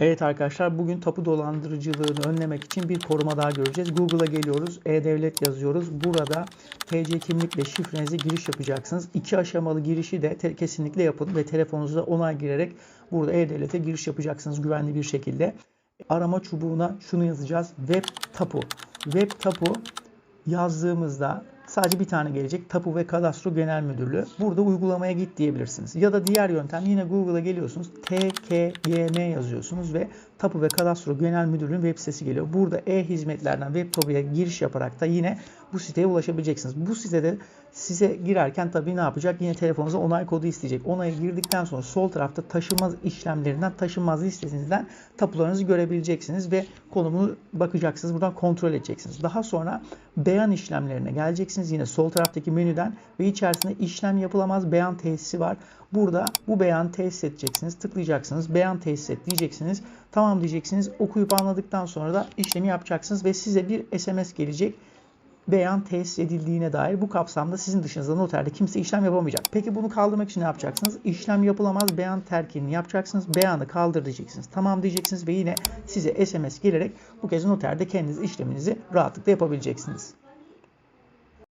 Evet arkadaşlar bugün tapu dolandırıcılığını önlemek için bir koruma daha göreceğiz. Google'a geliyoruz. E-Devlet yazıyoruz. Burada TC kimlikle şifrenizi giriş yapacaksınız. İki aşamalı girişi de kesinlikle yapın ve telefonunuza onay girerek burada E-Devlet'e giriş yapacaksınız güvenli bir şekilde. Arama çubuğuna şunu yazacağız. Web tapu. Web tapu yazdığımızda sadece bir tane gelecek. Tapu ve Kadastro Genel Müdürlüğü. Burada uygulamaya git diyebilirsiniz. Ya da diğer yöntem yine Google'a geliyorsunuz. TKGM yazıyorsunuz ve Tapu ve Kadastro Genel Müdürlüğü'nün web sitesi geliyor. Burada e-hizmetlerden web tapuya giriş yaparak da yine bu siteye ulaşabileceksiniz. Bu sitede size girerken tabii ne yapacak? Yine telefonunuza onay kodu isteyecek. Onayı girdikten sonra sol tarafta taşınmaz işlemlerinden taşınmaz listesinden tapularınızı görebileceksiniz ve konumunu bakacaksınız. Buradan kontrol edeceksiniz. Daha sonra beyan işlemlerine geleceksiniz. Yine sol taraftaki menüden ve içerisinde işlem yapılamaz beyan tesisi var. Burada bu beyanı tesis edeceksiniz. Tıklayacaksınız. Beyan tesis et diyeceksiniz. Tamam diyeceksiniz. Okuyup anladıktan sonra da işlemi yapacaksınız ve size bir SMS gelecek beyan tesis edildiğine dair bu kapsamda sizin dışınızda noterde kimse işlem yapamayacak. Peki bunu kaldırmak için ne yapacaksınız? İşlem yapılamaz beyan terkini yapacaksınız. Beyanı kaldır diyeceksiniz. Tamam diyeceksiniz ve yine size SMS gelerek bu kez noterde kendiniz işleminizi rahatlıkla yapabileceksiniz.